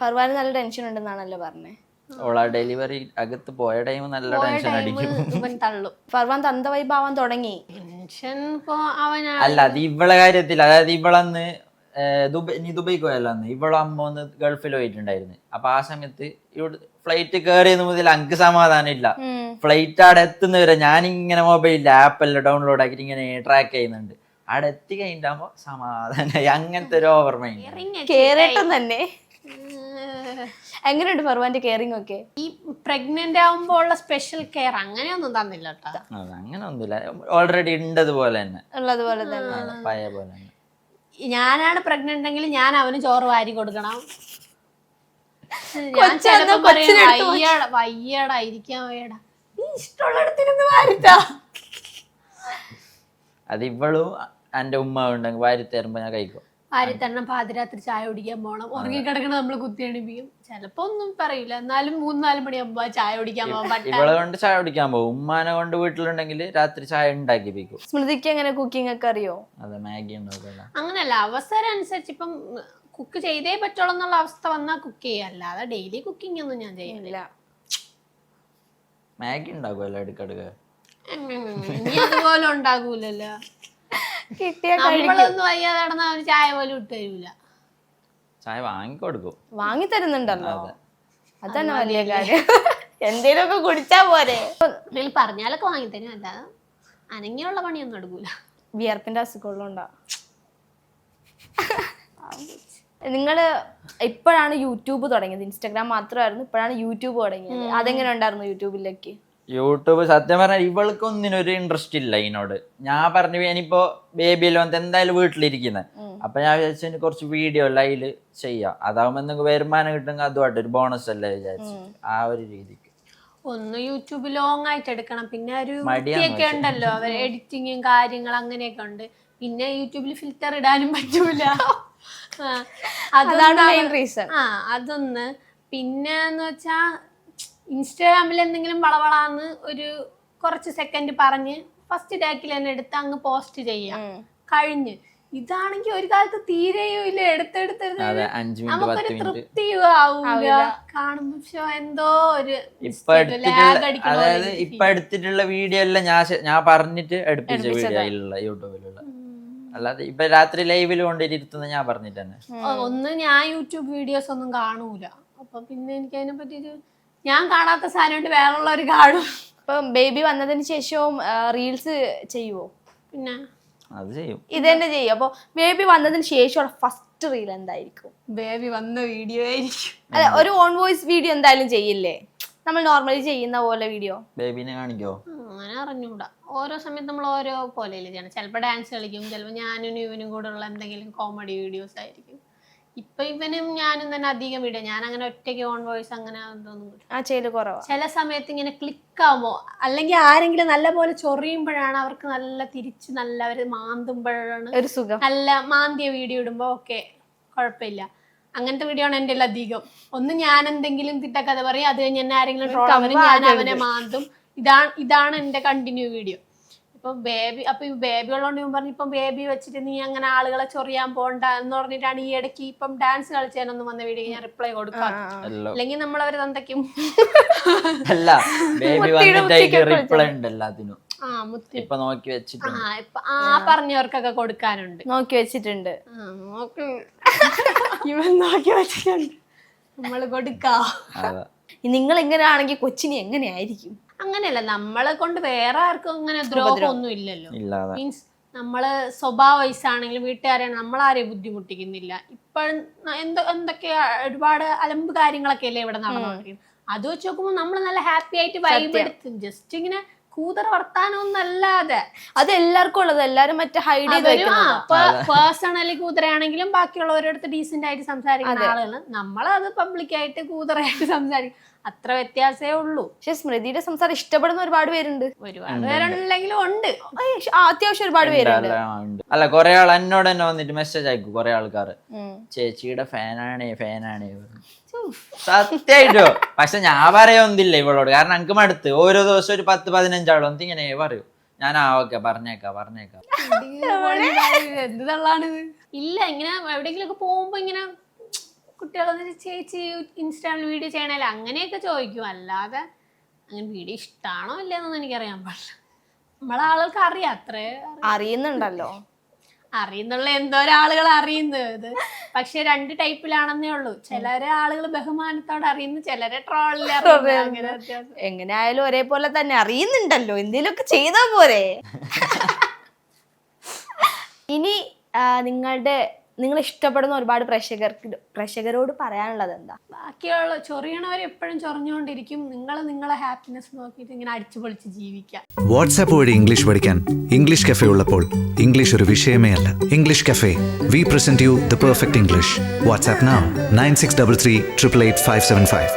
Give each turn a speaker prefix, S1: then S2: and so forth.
S1: ഫർവാന് നല്ല ടെൻഷൻ ഉണ്ടെന്നാണല്ലോ പറഞ്ഞേ.
S2: ഓളാ ഡെലിവറി അകത്ത് പോയ ടൈം നല്ല ടെൻഷൻ അടിക്കും.
S3: ഇവൻ തള്ളും.
S1: ഫർവാൻ തന്ത വൈഭാവാൻ തുടങ്ങി.
S3: ടെൻഷൻ ഇപ്പൊ അവനാ
S2: അല്ല അത് ഇവളെ കാര്യത്തിൽ അതായത് ഇവളന്ന് ദുബൈ നീ ദുബൈക്ക് പോയല്ലോ അന്ന്? ഇവളെ അമ്മ ഒന്ന് ഗൾഫിൽ പോയിട്ടുണ്ടായിരുന്നു. അപ്പൊ ആ സമയത്ത് ഇവിടെ ഫ്ലൈറ്റ് കയറിയത് മുതൽ അങ്ക് സമാധാനം ഇല്ല. ഫ്ലൈറ്റ് അവിടെ എത്തുന്നവരെ ഞാൻ ഇങ്ങനെ മൊബൈലിൽ ആപ്പെല്ലാം ഡൗൺലോഡ് ആക്കിയിട്ട് ഇങ്ങനെ ട്രാക്ക് ചെയ്യുന്നുണ്ട്. അവിടെ എത്തി കഴിഞ്ഞിട്ടാകുമ്പോ സമാധാനമായി അങ്ങനത്തെ ഒരു ഓവർ മൈൻഡ്
S1: കേറേട്ടം തന്നെ. എങ്ങനെയുണ്ട് ഫർവാന്റെ കെയറിംഗ് ഒക്കെ?
S3: ഈ പ്രഗ്നന്റ് ആവുമ്പോ ഉള്ള സ്പെഷ്യൽ കെയർ അങ്ങനെയൊന്നും തന്നില്ല കേട്ടോ
S2: അത് അങ്ങനെ ഒന്നുമില്ല ഓൾറെഡി ഉണ്ടതുപോലെ തന്നെ.
S1: ഉള്ളതുപോലെ തന്നെ.
S2: പഴയ പോലെ തന്നെ.
S3: ഞാനാണ് പ്രഗ്നന്റ് എങ്കിൽ ഞാൻ അവന് ചോറ് വാരി കൊടുക്കണം. ഞാൻ
S1: കൊച്ചെന്നാ
S3: ചിലപ്പോ പറയും
S1: കൊച്ചിനെടുത്ത്
S3: വയ്യട വയ്യടാ ഇരിക്കാൻ വയ്യടാ. നീ ഇഷ്ടമുള്ളിടത്തിരുന്ന് വാരിട്ടാ
S2: അത് ഇവളും എന്റെ ഉമ്മ ഉണ്ടെങ്കിൽ വാരി തരുമ്പോ ഞാൻ കഴിക്കും.
S3: വാരി തന്നെ പാതിരാത്രി ചായ കുടിക്കാൻ പോകണം ഉറങ്ങി കിടക്കണ നമ്മൾ കുത്തി എണിപ്പിക്കും. ചിലപ്പോ ഒന്നും പറയില്ല എന്നാലും മൂന്ന് നാല് മണിയാകുമ്പോ ചായ കുടിക്കാൻ പോകാൻ
S2: ഇവളെ കൊണ്ട് ചായ കുടിക്കാൻ പോകും ഉമ്മാനെ കൊണ്ട് വീട്ടിലുണ്ടെങ്കിൽ രാത്രി ചായ ഉണ്ടാക്കി പിക്കും
S1: സ്മൃതിക്ക് എങ്ങനെ കുക്കിംഗ് ഒക്കെ അറിയോ?
S2: അതെ മാഗി
S3: അങ്ങനല്ല. അവസരം അനുസരിച്ച് ഇപ്പം കുക്ക് ചെയ്തേ പറ്റുള്ളൂ എന്നുള്ള അവസ്ഥ വന്നാൽ കുക്ക് ചെയ്യുക അല്ലാതെ ഡെയിലി കുക്കിംഗ് ഒന്നും ഞാൻ
S1: ചെയ്യുന്നില്ല
S2: മാഗി ഉണ്ടാക്കുമല്ലോ ഇടയ്ക്കിടയ്ക്ക്?
S3: ഇനി അതുപോലെ ഉണ്ടാകൂലല്ലോ
S1: കിട്ടിയ
S3: നമ്മളൊന്നും വയ്യാതെ നടന്ന അവന് ചായ പോലും ഇട്ട് തരൂല.
S2: ചായ വാങ്ങിക്കൊടുക്കും.
S1: വാങ്ങി തരുന്നുണ്ടല്ലോ അതന്നെ വലിയ കാര്യം. എന്തേലൊക്കെ കുടിച്ചാ പോരെ.
S3: പറഞ്ഞാലൊക്കെ വാങ്ങി തരും അല്ലാതെ അനങ്ങിയുള്ള പണിയൊന്നും എടുക്കൂല.
S1: വിയർപ്പിന്റെ അസുഖമുള്ളതുകൊണ്ടാ. നിങ്ങൾ ഇപ്പോഴാണ് യൂട്യൂബ് തുടങ്ങിയത്. ഇൻസ്റ്റാഗ്രാം മാത്രമായിരുന്നു. ഇപ്പോഴാണ് യൂട്യൂബ് തുടങ്ങിയത്. അതെങ്ങനെ ഉണ്ടായിരുന്നു യൂട്യൂബിലേക്ക്?
S2: യൂട്യൂബ് സത്യം പറഞ്ഞാൽ ഇവൾക്ക് ഇൻട്രസ്റ്റ് ഇല്ല ഇതിനോട്. ഞാൻ പറഞ്ഞു ഞാനിപ്പോ ബേബി എല്ലാം എന്തായാലും വീട്ടിലിരിക്കുന്നത് അപ്പൊ ഞാൻ വിചാരിച്ചു കുറച്ച് വീഡിയോ ലൈവ് അതിൽ ചെയ്യാം. അതാവുമ്പോ എന്തെങ്കിലും വരുമാനം കിട്ടുമെങ്കിൽ അതുമായിട്ട് ഒരു ബോണസ് അല്ലേ? വിചാരിച്ചു ആ ഒരു രീതിക്ക്.
S3: ഒന്ന് യൂട്യൂബ് ലോങ് ആയിട്ട് എടുക്കണം. പിന്നെ ഒരു വൃത്തിയൊക്കെ ഉണ്ടല്ലോ. അവർ എഡിറ്റിങ്ങും കാര്യങ്ങൾ അങ്ങനെയൊക്കെ ഉണ്ട്. പിന്നെ യൂട്യൂബിൽ ഫിൽറ്റർ ഇടാനും പറ്റൂല.
S1: അതാണ് മെയിൻ റീസൺ
S3: ആ അതൊന്ന്. പിന്നെ എന്ന് വെച്ചാ ഇൻസ്റ്റാഗ്രാമിൽ എന്തെങ്കിലും വളവളാന്ന് ഒരു കുറച്ച് സെക്കൻഡ് പറഞ്ഞ് ഫസ്റ്റ് ഡാക്കിൽ തന്നെ എടുത്ത് അങ്ങ് പോസ്റ്റ് ചെയ്യാം. കഴിഞ്ഞ്. ഇതാണെങ്കിൽ ഒരു കാലത്ത് തീരെയുമില്ല എടുത്തെടുത്ത് എടുത്തെടുത്തെടുത്ത് നമുക്കൊരു തൃപ്തിയും ആവൂല. കാണുമ്പോ എന്തോ ഒരു
S2: അതായത് ഇപ്പൊ എടുത്തിട്ടുള്ള വീഡിയോ എല്ലാം ഞാൻ ഞാൻ പറഞ്ഞിട്ട് എടുപ്പിച്ച വീഡിയോ യൂട്യൂബിലുള്ള. അല്ലാതെ ഇപ്പൊ രാത്രി ലൈവിൽ കൊണ്ടിരുത്തുന്ന ഞാൻ പറഞ്ഞിട്ട് തന്നെ.
S3: ഒന്ന് ഞാൻ യൂട്യൂബ് വീഡിയോസ് ഒന്നും കാണൂല. അപ്പൊ പിന്നെ എനിക്ക് അതിനെ പറ്റിയൊരു ഞാൻ കാണാത്ത സാധനമായിട്ട് ഒരു കാണും.
S1: ഇപ്പം ബേബി വന്നതിന് ശേഷവും റീൽസ് ചെയ്യുവോ?
S3: പിന്നെ?
S2: അത് ചെയ്യും.
S1: ഇത് തന്നെ ചെയ്യും. അപ്പൊ ബേബി വന്നതിന് ശേഷമുള്ള ഫസ്റ്റ് റീൽ എന്തായിരിക്കും?
S3: ബേബി വന്ന വീഡിയോ ആയിരിക്കും.
S1: അല്ല ഒരു ഓൺ വോയിസ് വീഡിയോ എന്തായാലും ചെയ്യില്ലേ? നമ്മൾ നോർമലി ചെയ്യുന്ന പോലെ വീഡിയോ
S2: ബേബിനെ കാണിക്കോ?
S3: അങ്ങനെ അറിഞ്ഞൂടാ. ഓരോ സമയത്ത് നമ്മൾ ഓരോ പോലെ ചെയ്യണം. ചിലപ്പോൾ ഡാൻസ് കളിക്കും ചിലപ്പോൾ ഞാനും ഇവനും കൂടെ ഉള്ള എന്തെങ്കിലും കോമഡി വീഡിയോസ് ആയിരിക്കും. ഇപ്പൊ ഇവനും ഞാനും തന്നെ അധികം വീഡിയോ ഞാൻ അങ്ങനെ ഒറ്റയ്ക്ക് ഓൺ വോയിസ് അങ്ങനെ അതൊന്നും
S1: ആ ചെയ്യൽ കുറവാ.
S3: ചില സമയത്ത് ഇങ്ങനെ ക്ലിക്ക് ആവുമോ അല്ലെങ്കിൽ ആരെങ്കിലും നല്ല പോലെ ചൊറിയുമ്പോഴാണ് അവർക്ക് നല്ല തിരിച്ച് നല്ല അവർ മാന്തുമ്പോഴാണ്
S1: ഒരു സുഖം.
S3: നല്ല മാന്തിയ വീഡിയോ ഇടുമ്പോൾ ഓക്കെ കുഴപ്പമില്ല. അങ്ങനത്തെ വീഡിയോ ആണ് എന്റെ എല്ലാം അധികം. ഒന്ന് ഞാൻ എന്തെങ്കിലും തിട്ടക്കഥ പറയും അത് കഴിഞ്ഞ് എന്നെ ആരെങ്കിലും ഞാൻ അവനെ മാന്തും. ഇതാണ് ഇതാണ് എന്റെ കണ്ടിന്യൂ വീഡിയോ ഇപ്പൊ ബേബി അപ്പൊ ഈ ബേബി ഉള്ളതുകൊണ്ട് ഞാൻ പറഞ്ഞു ഇപ്പം ബേബി വെച്ചിട്ട് നീ അങ്ങനെ ആളുകളെ ചൊറിയാൻ പോണ്ട എന്ന് പറഞ്ഞിട്ടാണ് ഈ ഇടയ്ക്ക് ഇപ്പം ഡാൻസ് കളിച്ചതിനൊന്നും വന്ന വീഡിയോ ഞാൻ റിപ്ലൈ കൊടുക്കാം. അല്ലെങ്കിൽ നമ്മൾ അവരെ തന്തയ്ക്കും
S2: അല്ല ബേബി റിപ്ലൈ ഉണ്ട് എല്ലാത്തിനും.
S3: ആ മുത്തി.
S2: ഇപ്പൊ നോക്കി
S3: ആ ഇപ്പൊ ആ പറഞ്ഞവർക്കൊക്കെ കൊടുക്കാനുണ്ട്.
S1: നോക്കി വെച്ചിട്ടുണ്ട്.
S3: ആ, നോക്ക്. ഇവൻ നോക്കി വെച്ചിട്ടുണ്ട്. നമ്മൾ കൊടുക്കാ.
S2: അതെ.
S1: നിങ്ങൾ എങ്ങനെയാണെങ്കിൽ കൊച്ചിനി എങ്ങനെയായിരിക്കും?
S3: അങ്ങനെയല്ല നമ്മളെ കൊണ്ട് വേറെ ആർക്കും അങ്ങനെ ദ്രോഹം ഒന്നും ഇല്ലല്ലോ മീൻസ് നമ്മൾ സ്വഭാവ വയസ്സാണെങ്കിലും വീട്ടുകാരെ നമ്മളാരെയും ബുദ്ധിമുട്ടിക്കുന്നില്ല. ഇപ്പോഴും എന്തോ എന്തൊക്കെ ഒരുപാട് അലമ്പ് കാര്യങ്ങളൊക്കെ അല്ലേ ഇവിടെ നടന്നുകൊണ്ടിരിക്കുന്നത് അത് വെച്ച് നോക്കുമ്പോൾ നമ്മൾ നല്ല ഹാപ്പി ആയിട്ട് വൈബ് എടുത്ത് ജസ്റ്റ് ഇങ്ങനെ കൂതറ വർത്താനൊന്നല്ലാതെ.
S1: അത് എല്ലാവർക്കും ഉള്ളത്. എല്ലാരും മറ്റേ ഹൈഡ് ചെയ്ത്
S3: പേഴ്സണലി കൂതറയാണെങ്കിലും ബാക്കിയുള്ളവരടുത്ത് ഡീസെന്റ് ആയിട്ട് സംസാരിക്കുന്ന ആളുകൾ നമ്മളത് പബ്ലിക്കായിട്ട് കൂതറയായിട്ട് സംസാരിക്കും. അത്ര വ്യത്യാസമേ ഉള്ളൂ.
S1: പക്ഷെ സ്മൃതിയുടെ സംസാരം ഇഷ്ടപ്പെടുന്ന ഒരുപാട് പേരുണ്ട്.
S3: ഒരുപാട് പേരുണ്ടെങ്കിലും ഉണ്ട്.
S1: ഏയ് ആ, അത്യാവശ്യം ഒരുപാട് പേരുണ്ട്.
S2: ഉണ്ട്. അല്ല കൊറേ ആൾ എന്നോട് തന്നെ വന്നിട്ട് മെസ്സേജ് അയക്കും കൊറേ ആൾക്കാർ. ചേച്ചിയുടെ ഫാനാണേ ഫാനാണേ സത്യായിട്ടോ പക്ഷെ ഞാൻ പറയൊന്നില്ല ഇവളോട്. കാരണം എനിക്ക് മടുത്ത്. ഓരോ ദിവസം ഒരു പത്ത് പതിനഞ്ചാളോ എന്ത് ഇങ്ങനെ പറയൂ. ഞാൻ ആ ഓക്കെ പറഞ്ഞേക്കാം പറഞ്ഞേക്കാം.
S3: എന്ത് തള്ളാണിത് ഇല്ല ഇങ്ങനെ എവിടെങ്കിലും ഒക്കെ പോകുമ്പോ ഇങ്ങനെ കുട്ടികളൊന്ന് ചേച്ചി ഇൻസ്റ്റാഗ്രാമിൽ വീഡിയോ ചെയ്യണല്ലോ അങ്ങനെയൊക്കെ ചോദിക്കും. അല്ലാതെ അങ്ങനെ വീഡിയോ ഇഷ്ടമാണോ ഇല്ലെന്നൊന്നും എനിക്കറിയാൻ പാടില്ല. നമ്മളെ ആളുകൾക്ക് അറിയാം അത്രേ
S1: അറിയുന്നുണ്ടല്ലോ.
S3: അറിയുന്നുള്ള എന്തോ ആളുകൾ അറിയുന്നത്. പക്ഷെ രണ്ട് ടൈപ്പിലാണെന്നേ ഉള്ളൂ. ചിലരെ ആളുകൾ ബഹുമാനത്തോടെ അറിയുന്നു ചിലരെ ട്രോളിൽ അറിയുന്നു. അങ്ങനെ വ്യത്യാസം.
S1: എങ്ങനെ ആയാലും ഒരേപോലെ തന്നെ അറിയുന്നുണ്ടല്ലോ. എന്തെങ്കിലുമൊക്കെ ചെയ്താ പോരെ. ഇനി നിങ്ങളുടെ നിങ്ങൾ ഇഷ്ടപ്പെടുന്ന ഒരുപാട് പ്രേക്ഷകർക്ക് പ്രേക്ഷകരോട് പറയാനുള്ളത് എന്താ?
S3: ബാക്കിയുള്ള ചൊറിയണവർ എപ്പോഴും ചൊറിഞ്ഞുകൊണ്ടിരിക്കും. നിങ്ങൾ നിങ്ങളെ ഹാപ്പിനെസ് നോക്കിയിട്ട് ഇങ്ങനെ അടിച്ചു പൊളിച്ച് ജീവിക്കാം.
S4: വാട്സാപ്പ് വഴി ഇംഗ്ലീഷ് പഠിക്കാൻ ഇംഗ്ലീഷ് കഫേ ഉള്ളപ്പോൾ ഇംഗ്ലീഷ് ഒരു വിഷയമേ അല്ല. English cafe we present you the perfect English WhatsApp nine six double three triple eight five seven five